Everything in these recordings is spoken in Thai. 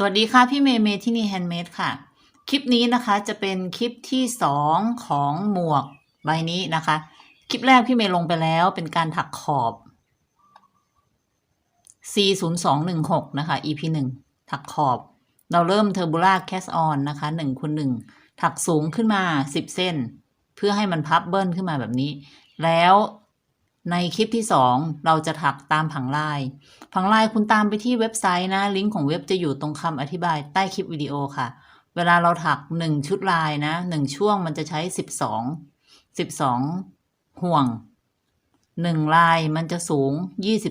สวัสดีค่ะ พี่เมย์เมย์ที่นี่แฮนด์เมดค่ะ คลิปนี้นะคะจะเป็นคลิปที่สองของหมวกใบนี้นะคะ คลิปแรกพี่เมย์ลงไปแล้วเป็นการถักขอบ C0216 นะคะ EP 1ถักขอบ เราเริ่มเทอร์บูล่าแคสออนนะคะ1คูณ1ถักสูงขึ้นมา 10 เส้น เพื่อให้มันพับเบิ้ลขึ้นมาแบบนี้ แล้ว ในคลิปที่ 2 เราจะถักตามผังลาย ผังลายคุณตามไปที่เว็บไซต์นะ ลิงก์ของเว็บจะอยู่ตรงคำอธิบายใต้คลิปวิดีโอค่ะ เวลาเราถัก 1 ชุดลายนะ 1 ช่วงมันจะใช้ 12 12 ห่วง 1 ลายมันจะสูง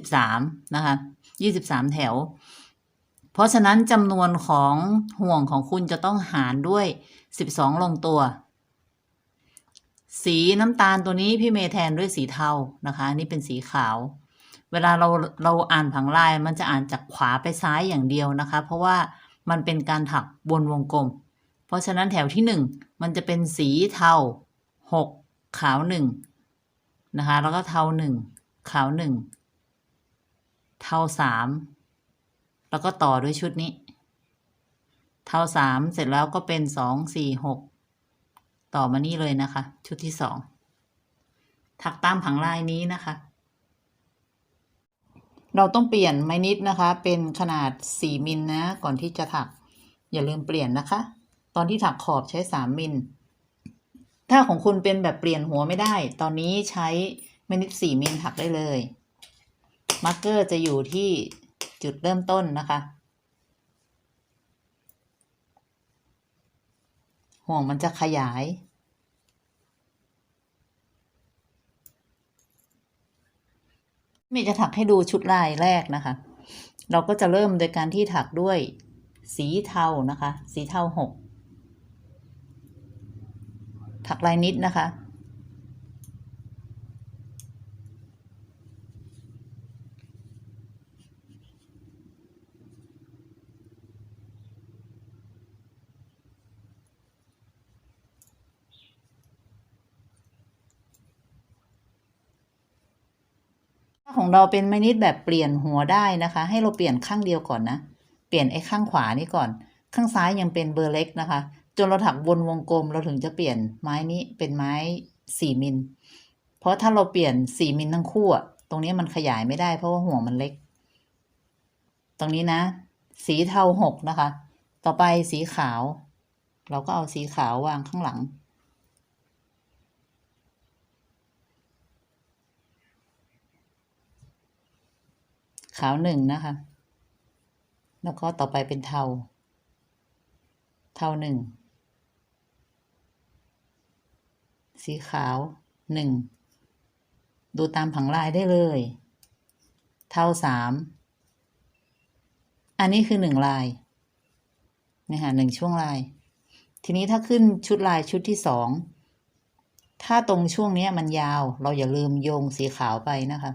23 นะคะ 23 แถว เพราะฉะนั้นจำนวนของห่วงของคุณจะต้องหารด้วย 12 ลงตัว สีน้ำตาลตัวนี้พี่เมย์แทนด้วยสีเทานะคะอันนี่เป็นสีขาว เวลาเราเราอ่านผังลายมันจะอ่านจากขวาไปซ้ายอย่างเดียวนะคะ เพราะว่ามันเป็นการถักบนวงกลม เพราะฉะนั้นแถวที่หนึ่งมันจะเป็นสีเทาหกขาวหนึ่งนะคะแล้วก็เทาหนึ่งขาวหนึ่งเทาสามแล้วก็ต่อด้วยชุดนี้ เทาสามเสร็จแล้วก็เป็นสองสี่หก ต่อมานี่เลยนะคะ ชุดที่สองถักตามผังลายนี้นะคะ เราต้องเปลี่ยนไม้นิดนะคะ เป็นขนาด 4 มิลนะ ก่อนที่จะถัก อย่าลืมเปลี่ยนนะคะ ตอนที่ถักขอบใช้ 3 มิล ถ้าของคุณเป็นแบบเปลี่ยนหัวไม่ได้ ตอนนี้ใช้ไม้นิด 4 มิลถักได้เลย มาร์กเกอร์จะอยู่ที่จุดเริ่มต้นนะคะ ห่วงมันจะขยายเมย์จะถักให้ดูชุดลายแรกนะคะ เราก็จะเริ่มโดยการที่ถักด้วยสีเทานะคะ สีเทาหกถักลายนิดนะคะ ของเราเป็นไม้นิดแบบเปลี่ยนหัวได้นะคะ ให้เราเปลี่ยนข้างเดียวก่อนนะ เปลี่ยนไอ้ข้างขวานี่ก่อน ข้างซ้ายยังเป็นเบอร์เล็กนะคะ จนเราถักวนวงกลมเราถึงจะเปลี่ยนไม้นี้เป็นไม้สี่มิล เพราะถ้าเราเปลี่ยนสี่มิลทั้งคู่อะตรงนี้มันขยายไม่ได้เพราะว่าห่วงมันเล็ก ตรงนี้นะ สีเทาหกนะคะ ต่อไปสีขาว เราก็เอาสีขาววางข้างหลัง ขาวหนึ่งนะคะ แล้วก็ต่อไปเป็นเทา เทาหนึ่ง สีขาวหนึ่ง ดูตามผังลายได้เลย เทาสาม อันนี้คือหนึ่งลายนี่ค่ะหนึ่งช่วงลาย ทีนี้ถ้าขึ้นชุดลายชุดที่สอง ถ้าตรงช่วงนี้มันยาว เราอย่าลืมโยงสีขาวไปนะคะ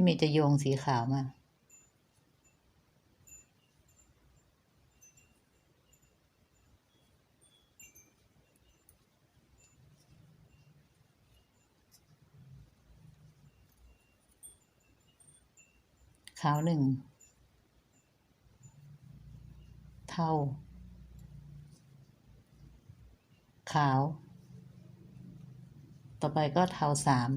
พี่มย์จะโยงสีขาวมาขาวหนึ่ง เท่า ขาว ต่อไปก็เท่าสาม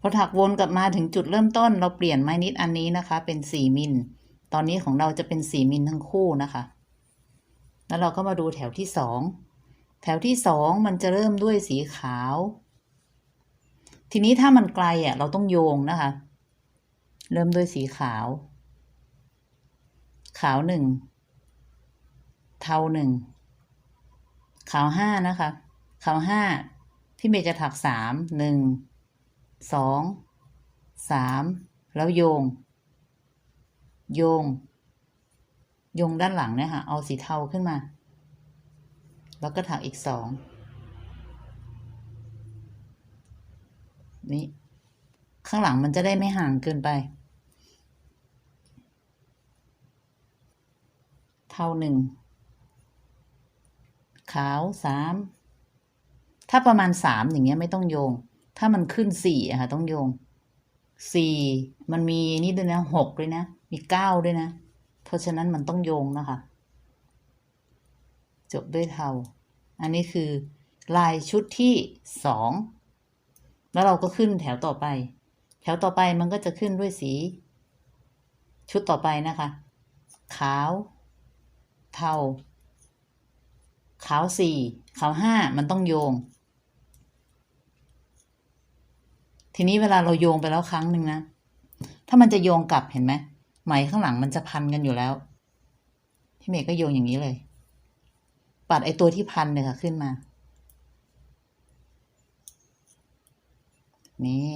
พอถักวนกลับมาถึงจุดเริ่มต้น เราเปลี่ยนไม้นิดอันนี้นะคะ เป็นสี่มิล ตอนนี้ของเราจะเป็นสี่มิลทั้งคู่นะคะ แล้วเราก็มาดูแถวที่สองแถวที่สองมันจะเริ่มด้วยสีขาว ทีนี้ถ้ามันไกลอะเราต้องโยงนะคะ เริ่มด้วยสีขาว ขาวหนึ่ง เทาหนึ่ง ขาวห้านะคะ ขาวห้าพี่เมย์จะถักสามหนึ่ง สองสามแล้วโยง โยง โยงด้านหลังเนี่ยค่ะ เอาสีเทาขึ้นมา แล้วก็ถักอีกสองนี่ข้างหลังมันจะได้ไม่ห่างเกินไป เท่าหนึ่ง ขาวสาม ถ้าประมาณสามอย่างเงี้ยไม่ต้องโยง ถ้ามันขึ้นสี่อะค่ะต้องโยงสี่มันมีนี่ด้วยนะหกด้วยนะ มีเก้าด้วยนะ เพราะฉะนั้นมันต้องโยงนะคะ จบด้วยเทา อันนี้คือลายชุดที่สองแล้วเราก็ขึ้นแถวต่อไป แถวต่อไปมันก็จะขึ้นด้วยสี ชุดต่อไปนะคะ ขาว เทา ขาวสี่ขาวห้ามันต้องโยง ทีนี้เวลาเราโยงไปแล้วครั้งหนึ่งนะ ถ้ามันจะโยงกลับเห็นไหมไหมข้างหลังมันจะพันกันอยู่แล้ว พี่เมย์ก็โยงอย่างนี้เลย ปัดไอตัวที่พันเลยค่ะขึ้นมา นี้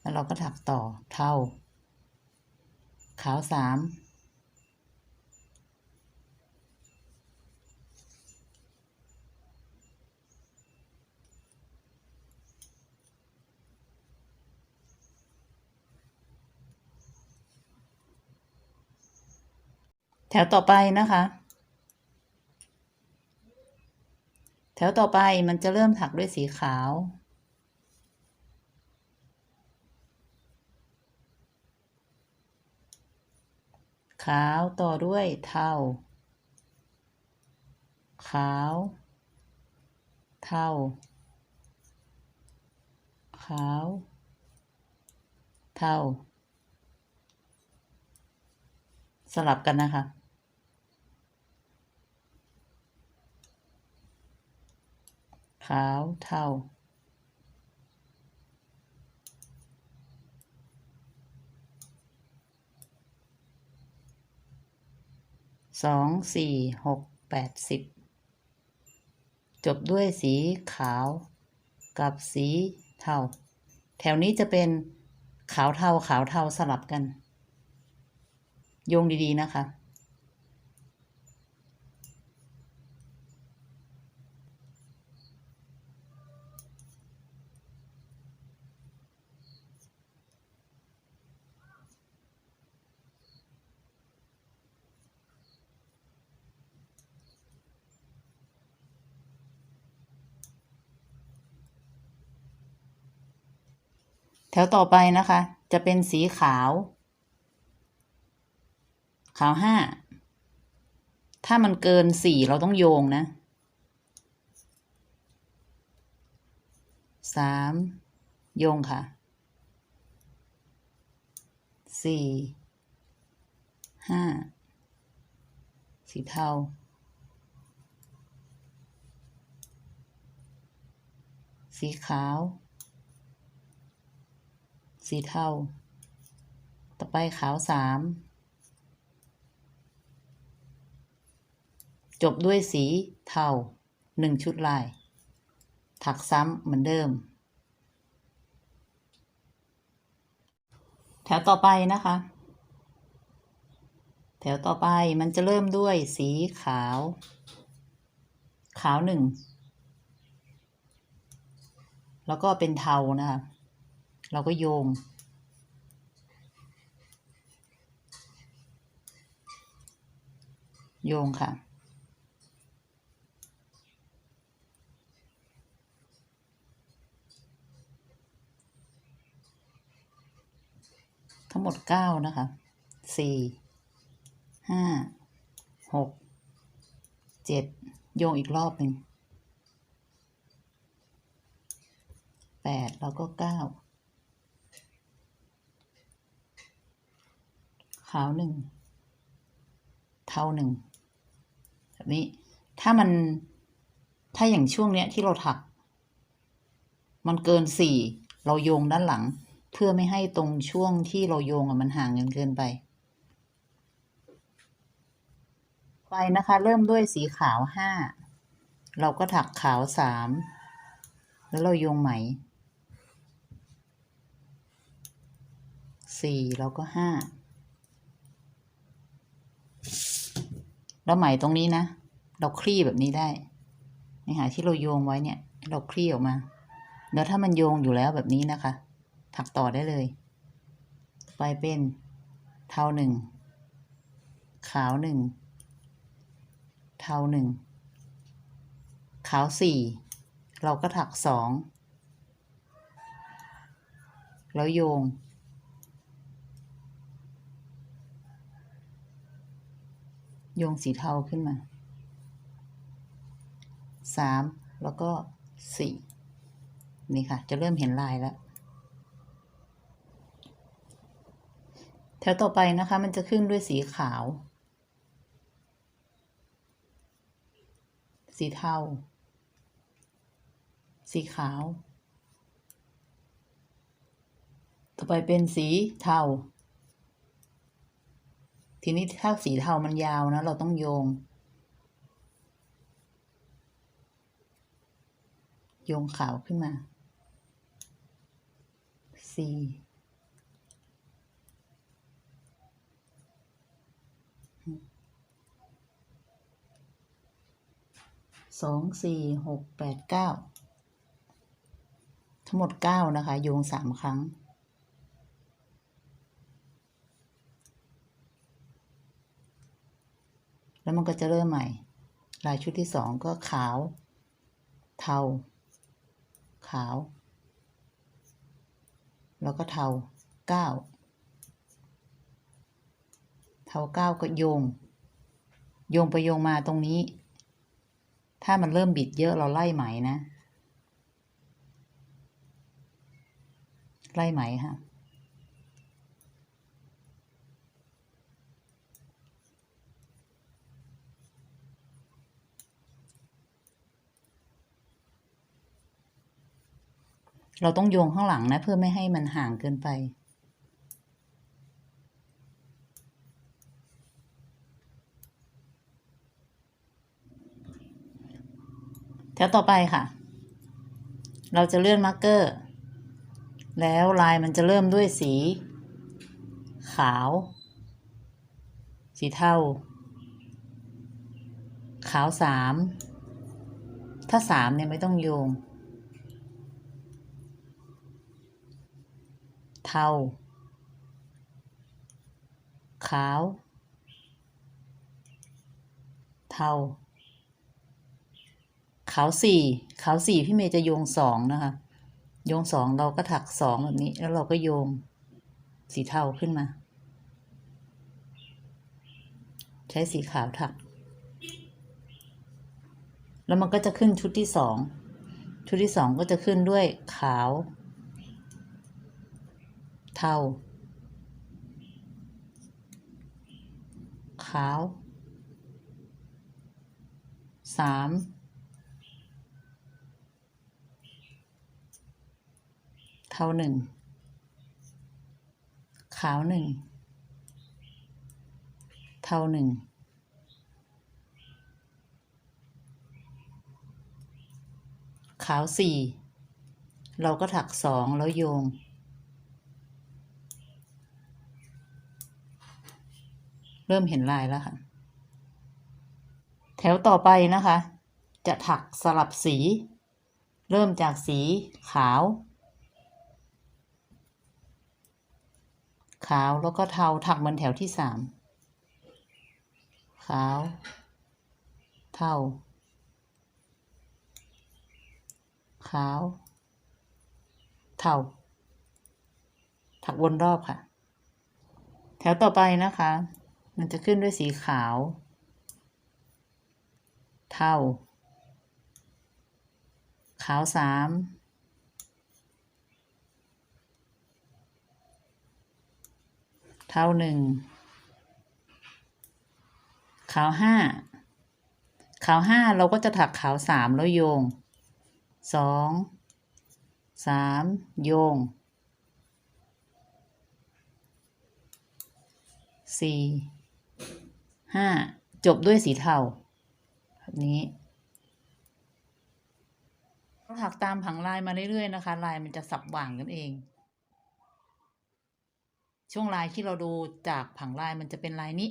แล้วเราก็ถักต่อเท่า ขาวสาม แถวต่อไปนะคะ แถวต่อไปมันจะเริ่มถักด้วยสีขาว ขาวต่อด้วยเทา ขาว เทา ขาว เทา สลับกันนะคะ ขาวเทาสองสี่หกแปดสิบจบด้วยสีขาวกับสีเทา แถวนี้จะเป็นขาวเทาขาวเทาสลับกัน โยงดีๆนะคะ แถวต่อไปนะคะ จะเป็นสีขาว ขาวห้า ถ้ามันเกินสี่เราต้องโยงนะสามโยงค่ะสี่ห้าสีเทาสีขาว สีเทา ต่อไปขาวสาม จบด้วยสีเทาหนึ่งชุดลาย ถักซ้ำเหมือนเดิม แถวต่อไปนะคะ แถวต่อไปมันจะเริ่มด้วยสีขาว ขาวหนึ่ง แล้วก็เป็นเทานะคะ เราก็โยง โยงค่ะ ทั้งหมดเก้านะคะสี่ห้าหกเจ็ดโยงอีกรอบหนึ่งแปดแล้วก็เก้า ขาวหนึ่งเทาหนึ่งแบบนี้ถ้ามันถ้าอย่างช่วงเนี้ยที่เราถัก มันเกินสี่เราโยงด้านหลัง เพื่อไม่ให้ตรงช่วงที่เราโยงอะมันห่างกันเกินไป ไปนะคะ เริ่มด้วยสีขาวห้าเราก็ถักขาวสามแล้วเราโยงไหมสี่แล้วก็ห้า แล้วไหมตรงนี้นะ เราคลี่แบบนี้ได้นี่ค่ะที่เราโยงไว้เนี่ย เราคลี่ออกมา แล้วถ้ามันโยงอยู่แล้วแบบนี้นะคะ ถักต่อได้เลย ไปเป็นเทาหนึ่งขขาวหนึ่ง เทาหนึ่ง ขาวสี่ เราก็ถักสอง แล้วโยง โยงสีเทาขึ้นมาสามแล้วก็สี่นี่ค่ะ จะเริ่มเห็นลายแล้วแถวต่อไปนะคะ มันจะขึ้นด้วยสีขาว สีเทา สีขาว ต่อไปเป็นสีเทา ทีนี้ถ้าสีเทามันยาวนะ เราต้องโยง โยงขาวขึ้นมาสี่สองสี่หกแปดเก้าทั้งหมดเก้านะคะ โยงสามครั้ง แล้วมันก็จะเริ่มใหม่ ลายชุดที่สองก็ขาว เทา ขาว แล้วก็เทาเก้าเทาเก้าก็โยง โยงไปโยงมาตรงนี้ ถ้ามันเริ่มบิดเยอะเราไล่ไหมนะ ไล่ไหมค่ะ เราต้องโยงข้างหลังนะ เพื่อไม่ให้มันห่างเกินไป แถวต่อไปค่ะ เราจะเลื่อนมาร์กเกอร์ แล้วลายมันจะเริ่มด้วยสี ขาว สีเทาขาวสามถ้าสามเนี่ยไม่ต้องโยง เทา ขาว เทา ขาวสี่ขาวสี่พี่เมย์จะโยงสองนะคะ โยงสองเราก็ถักสองแบบนี้ แล้วเราก็โยงสีเทาขึ้นมา ใช้สีขาวถัก แล้วมันก็จะขึ้นชุดที่สองชุดที่สองก็จะขึ้นด้วยขาว เทา ขาวสามเทาหนึ่ง ขาวหนึ่ง เทาหนึ่ง ขาวสี่ เราก็ถักสองแล้วโยง เริ่มเห็นลายแล้วค่ะ แถวต่อไปนะคะ จะถักสลับสี เริ่มจากสีขาว ขาวแล้วก็เทาถักเหมือนแถวที่สามขาว เทาขาว เทาถักวนรอบค่ะ แถวต่อไปนะคะ มันจะขึ้นด้วยสีขาว เทาขาวสามเทาหนึ่งขาวห้าขาวห้าเราก็จะถักขาวสามแล้วโยงสองสามโยงสี่ ห้าจบด้วยสีเทาแบบนี้เราถักตามผังลายมาเรื่อยๆนะคะ ลายมันจะสับหว่างกันเอง ช่วงลายที่เราดูจากผังลายมันจะเป็นลายนี้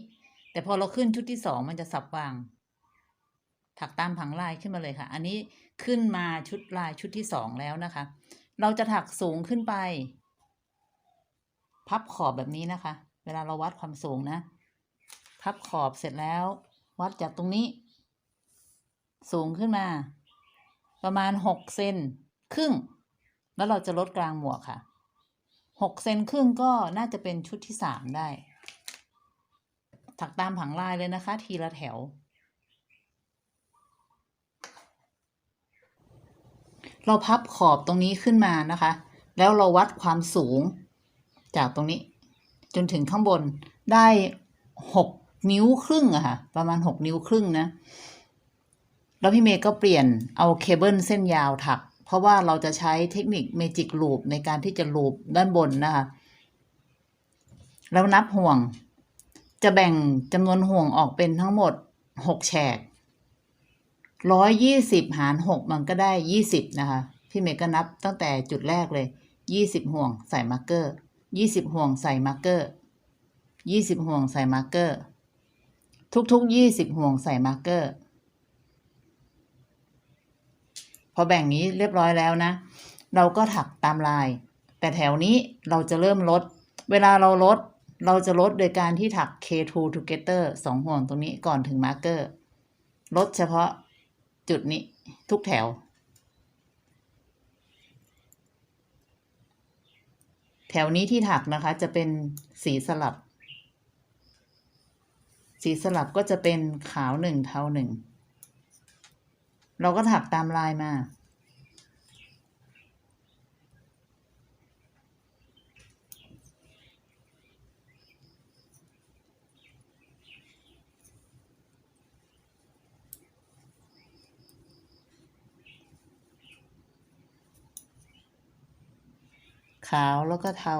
แต่พอเราขึ้นชุดที่สองมันจะสับหว่าง ถักตามผังลายขึ้นมาเลยค่ะ อันนี้ขึ้นมาชุดลายชุดที่สองแล้วนะคะ เราจะถักสูงขึ้นไป พับขอบแบบนี้นะคะ เวลาเราวัดความสูงนะ พับขอบเสร็จแล้ว วัดจากตรงนี้ สูงขึ้นมา ประมาณหกเซนครึ่ง แล้วเราจะลดกลางหมวกค่ะหกเซนครึ่งก็น่าจะเป็นชุดที่สามได้ ถักตามผังลายเลยนะคะ ทีละแถว เราพับขอบตรงนี้ขึ้นมานะคะ แล้วเราวัดความสูงจากตรงนี้ จนถึงข้างบนได้หก นิ้วครึ่งอะค่ะ ประมาณหกนิ้วครึ่งนะ แล้วพี่เมย์ก็เปลี่ยนเอาเคเบิลเส้นยาวถัก เพราะว่าเราจะใช้เทคนิคเมจิกลูปในการที่จะลูปด้านบนนะคะ แล้วนับห่วง จะแบ่งจำนวนห่วงออกเป็นทั้งหมดหกแฉกร้อยยี่สิบหารหกมันก็ได้ยี่สิบนะคะ พี่เมย์ก็นับตั้งแต่จุดแรกเลยยี่สิบห่วงใส่มาร์กเกอร์ยี่สิบห่วงใส่มาร์กเกอร์ยี่สิบห่วงใส่มาร์กเกอร์ ทุกๆยี่สิบห่วงใส่มาร์เกอร์ พอแบ่งนี้เรียบร้อยแล้วนะ เราก็ถักตามลาย แต่แถวนี้เราจะเริ่มลด เวลาเราลด เราจะลดโดยการที่ถัก K2 together สองห่วงตรงนี้ก่อนถึงมาร์เกอร์ ลดเฉพาะจุดนี้ทุกแถว แถวนี้ที่ถักนะคะจะเป็นสีสลับ สีสลับก็จะเป็นขาวหนึ่งเทาหนึ่ง เราก็ถักตามลายมา ขาวแล้วก็เทา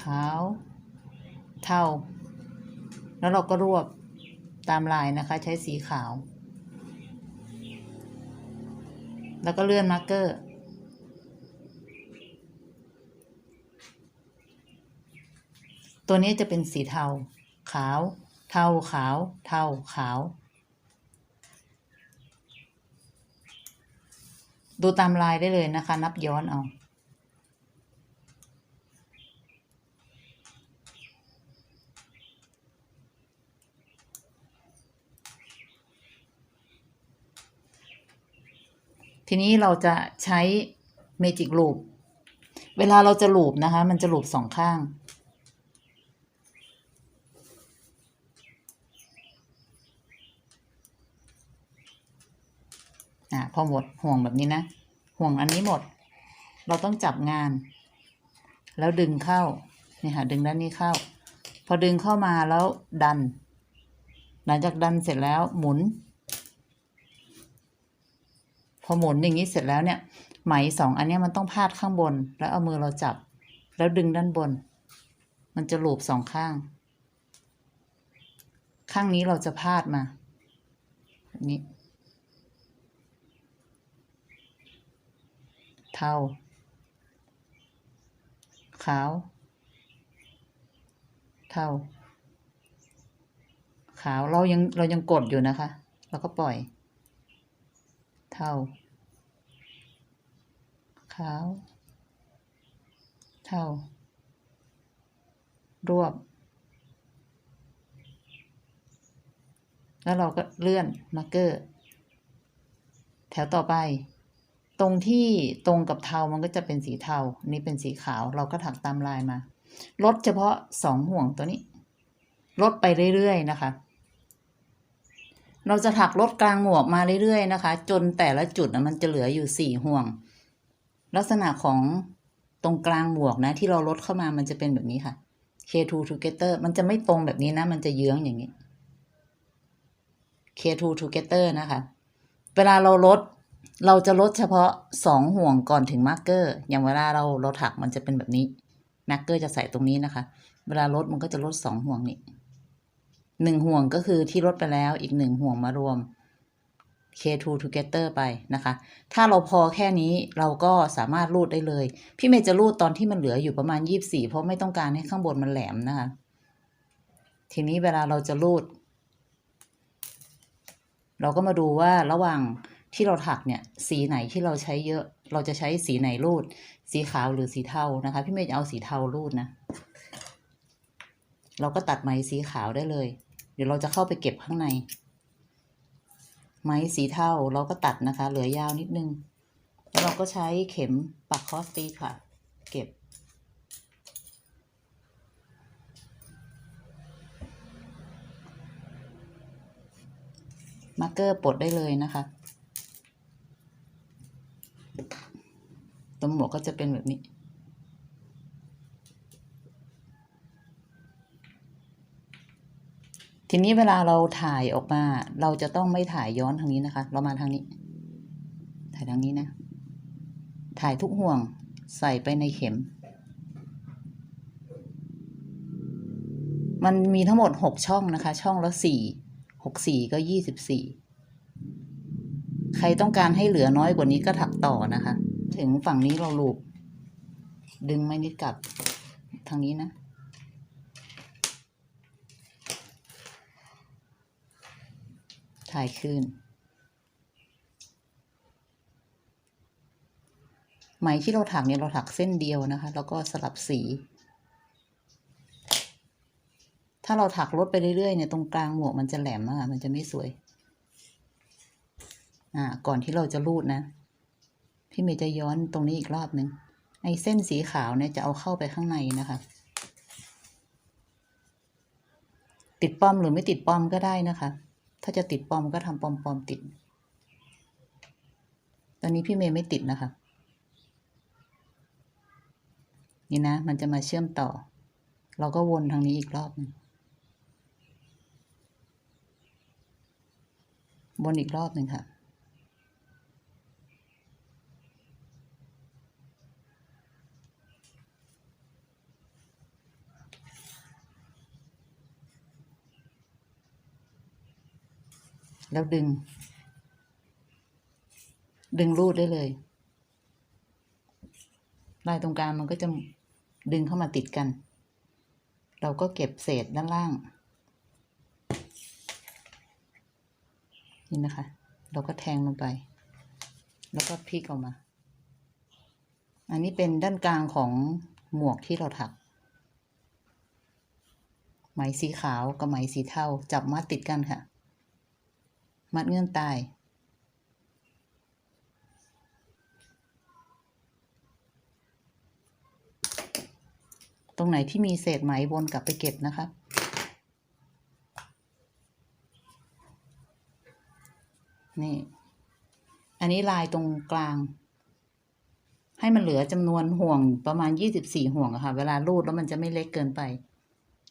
ขาว เทา แล้ว เราก็รวบตามลายนะคะ ใช้สีขาว แล้วก็เลื่อนมาร์กเกอร์ ตัวนี้จะเป็นสีเทา ขาว เทาขาว เทาขาว ดูตามลายได้เลยนะคะ นับย้อนเอา ทีนี้เราจะใช้เมจิกลูปเวลาเราจะลูปนะคะ มันจะลูปสองข้าง อะพอหมดห่วงแบบนี้นะ ห่วงอันนี้หมด เราต้องจับงาน แล้วดึงเข้านี่ค่ะดึงด้านนี้เข้า พอดึงเข้ามาแล้วดัน หลังจากดันเสร็จแล้วหมุน พอหมุนอย่างนี้เสร็จแล้วเนี่ย ไหมสองอันนี้มันต้องพาดข้างบน แล้วเอามือเราจับ แล้วดึงด้านบน มันจะหลูบสองข้าง ข้างนี้เราจะพาดมาแบบนี้ เทา ขาว เทา ขาวเรายังเรายังกดอยู่นะคะ แล้วก็ปล่อย เทาขาว เทารวบ แล้วเราก็เลื่อนมาร์เกอร์ แถวต่อไป ตรงที่ตรงกับเทามันก็จะเป็นสีเทา นี่เป็นสีขาว เราก็ถักตามลายมา ลดเฉพาะสองห่วงตัวนี้ ลดไปเรื่อยๆนะคะ เราจะถักลดกลางหมวกมาเรื่อยๆนะคะ จนแต่ละจุดมันจะเหลืออยู่สี่ห่วง ลักษณะของตรงกลางหมวกนะ ที่เราลดเข้ามามันจะเป็นแบบนี้ค่ะ K2 together มันจะไม่ตรงแบบนี้นะ มันจะเยื้องอย่างนี้ K2 together นะคะ เวลาเราลด เราจะลดเฉพาะสองห่วงก่อนถึงมาร์กเกอร์ อย่างเวลาเราเราถักมันจะเป็นแบบนี้ มาร์กเกอร์จะใส่ตรงนี้นะคะ เวลาลดมันก็จะลดสองห่วงนี้ หนึ่งห่วงก็คือที่ลดไปแล้วอีกหนึ่งห่วงมารวม K2 Together ไปนะคะ ถ้าเราพอแค่นี้เราก็สามารถรูดได้เลย พี่เมย์จะรูดตอนที่มันเหลืออยู่ประมาณ 24 เพราะไม่ต้องการให้ข้างบนมันแหลมนะคะ ทีนี้เวลาเราจะรูด เราก็มาดูว่าระหว่างที่เราถักเนี่ย สีไหนที่เราใช้เยอะ เราจะใช้สีไหนรูด สีขาวหรือสีเทานะคะ พี่เมย์จะเอาสีเทารูดนะ เราก็ตัดไหมสีขาวได้เลย เดี๋ยวเราจะเข้าไปเก็บข้างใน ไหมสีเทาเราก็ตัดนะคะ เหลือยาวนิดนึง แล้วเราก็ใช้เข็มปักคอสตีค่ะ เก็บ มาร์กเกอร์ปลดได้เลยนะคะตัวหมวกก็จะเป็นแบบนี้ ทีนี้เวลาเราถ่ายออกมา เราจะต้องไม่ถ่ายย้อนทางนี้นะคะ เรามาทางนี้ ถ่ายทางนี้นะ ถ่ายทุกห่วงใส่ไปในเข็ม มันมีทั้งหมดหกช่องนะคะ ช่องละสี่หกสี่ก็ยี่สิบสี่ใครต้องการให้เหลือน้อยกว่านี้ก็ถักต่อนะคะ ถึงฝั่งนี้เราลูบดึงไม่นิดกลับทางนี้นะ ถ่ายคืน ไหมที่เราถักเนี่ยเราถักเส้นเดียวนะคะ แล้วก็สลับสี ถ้าเราถักลดไปเรื่อยๆเนี่ยตรงกลางหมวกมันจะแหลมอะมันจะไม่สวย อ่า ก่อนที่เราจะรูดนะ พี่เมย์จะย้อนตรงนี้อีกรอบหนึ่งไอ้เส้นสีขาวเนี่ยจะเอาเข้าไปข้างในนะคะ ติดป้อมหรือไม่ติดป้อมก็ได้นะคะ ถ้าจะติดปอมก็ทำปอมปอมติด ตอนนี้พี่เมย์ไม่ติดนะคะ นี่นะ มันจะมาเชื่อมต่อ เราก็วนทางนี้อีกรอบหนึงวนอีกรอบหนึ่งค่ะ แล้วดึง ดึงรูดได้เลยลายตรงกลางมันก็จะดึงเข้ามาติดกัน เราก็เก็บเศษด้านล่าง นี่นะคะ เราก็แทงลงไป แล้วก็พลิกออกมา อันนี้เป็นด้านกลางของหมวกที่เราถัก ไหมสีขาวกับไหมสีเทาจับมัดติดกันค่ะ มัดเงื่อนตาย ตรงไหนที่มีเศษไหมวนกลับไปเก็บนะคะนี่ อันนี้ลายตรงกลาง ให้มันเหลือจำนวนห่วงประมาณยี่สิบสี่ห่วงอะค่ะ เวลารูดแล้วมันจะไม่เล็กเกินไป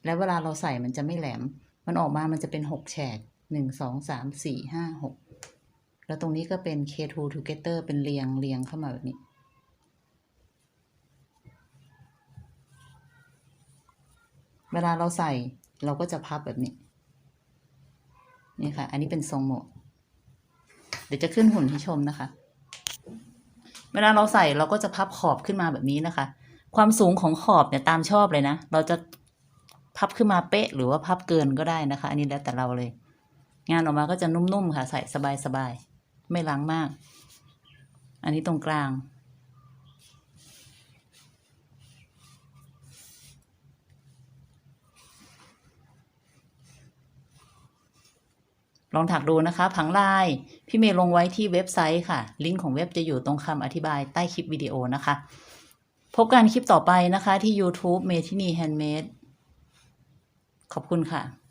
แล้วเวลาเราใส่มันจะไม่แหลม มันออกมามันจะเป็นหกแฉก หนึ่งสองสามสี่ห้าหกแล้วตรงนี้ก็เป็น K2 Together เป็นเรียงเรียงเข้ามาแบบนี้ เวลาเราใส่เราก็จะพับแบบนี้ นี่ค่ะ อันนี้เป็นทรงหมวกเดี๋ยวจะขึ้นหุ่นให้ชมนะคะ เวลาเราใส่เราก็จะพับขอบขึ้นมาแบบนี้นะคะ ความสูงของขอบเนี่ยตามชอบเลยนะ เราจะพับขึ้นมาเป๊ะหรือว่าพับเกินก็ได้นะคะ อันนี้แล้วแต่เราเลย งานออกมาก็จะนุ่มๆค่ะ ใส่สบายๆ ไม่ล้างมาก อันนี้ตรงกลาง ลองถักดูนะคะ ผังลาย พี่เมย์ลงไว้ที่เว็บไซต์ค่ะ ลิงก์ของเว็บจะอยู่ตรงคำอธิบายใต้คลิปวิดีโอนะคะ พบกันคลิปต่อไปนะคะที่ YouTube เมทินีแฮนด์เมดขอบคุณค่ะ